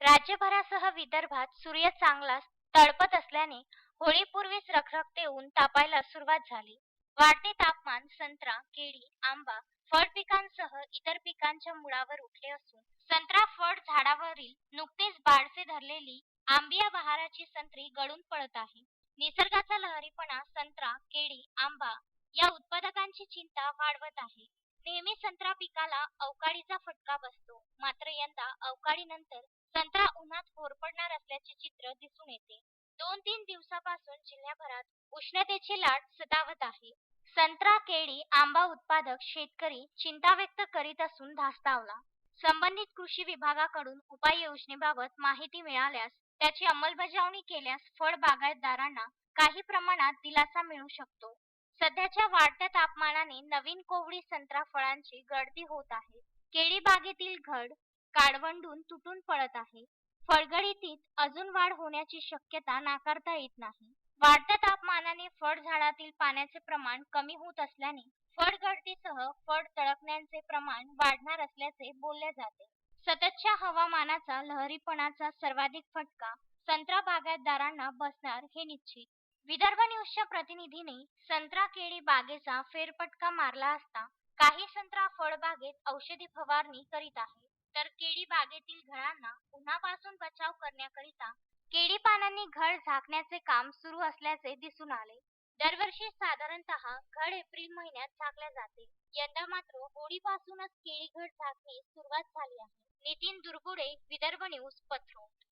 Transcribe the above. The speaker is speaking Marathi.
राज्यभरासह विदर्भात सूर्य चांगलाच तळपत असल्याने होळीपूर्वीच रखरखते ऊन तापायला सुरुवात झाली. वाढते तापमान संत्रा केळी आंबा फळ पिकांसह इतर पिकांच्या मुळावर उठले असून संत्रा फळ झाडावरील नुकतेच बाडसे धरलेली आंबिया बहाराची संत्री गळून पडत आहे. निसर्गाचा लहरीपणा संत्रा केळी आंबा या उत्पादकांची चिंता वाढवत आहे. नेहमी संत्रा पिकाला अवकाळीचा बसतो. मात्र यंदा अवकाळीनंतर संत्रा उन्हात होरपडणार असल्याचे चित्र दिसून येते. दोन तीन दिवसापासून जिल्ह्याभरात उष्णतेची लाट सतावत आहे. संत्रा केळी आंबा उत्पादक शेतकरी चिंता व्यक्त करीत असून धास्तावला. संबंधित कृषी विभागाकडून उपाययोजनेबाबत माहिती मिळाल्यास त्याची अंमलबजावणी केल्यास फळ बागायतदारांना काही प्रमाणात दिलासा मिळू शकतो. सध्याच्या वाढत्या तापमानाने नवीन कोवळी संत्रा फळांची गळती होत आहे. केळी बागेतील घड काळवंडून तुटून पडत आहे. फळगळीतीत अजून वाढ होण्याची शक्यता नाकारता येत नाही. वाढत्या तापमानाने फळ झाडातील पाण्याचे प्रमाण कमी होत असल्याने फळ गळतीसह फळ तळकण्याचे प्रमाण वाढणार असल्याचे बोलले जाते. सततच्या हवामानाचा लहरीपणाचा सर्वाधिक फटका संत्रा बागायतदारांना बसणार हे निश्चित. विदर्भ न्यूजच्या प्रतिनिधीने संत्रा केळी बागेचा फेरफटका मारला असता काही संत्रा फळबागेत औषधी फवारणी करीत आहे. तर केळी बागेतील घडांना उन्हापासून बचाव करण्याकरिता केळी पानांनी घड झाकण्याचे काम सुरू असल्याचे दिसून आले. दरवर्षी साधारणतः घड एप्रिल महिन्यात झाकल्या जाते. यंदा मात्र होळीपासूनच केळी घड झाकणे सुरुवात झाली आहे. नितीन दुर्गुडे विदर्भ न्यूज पथ्रोट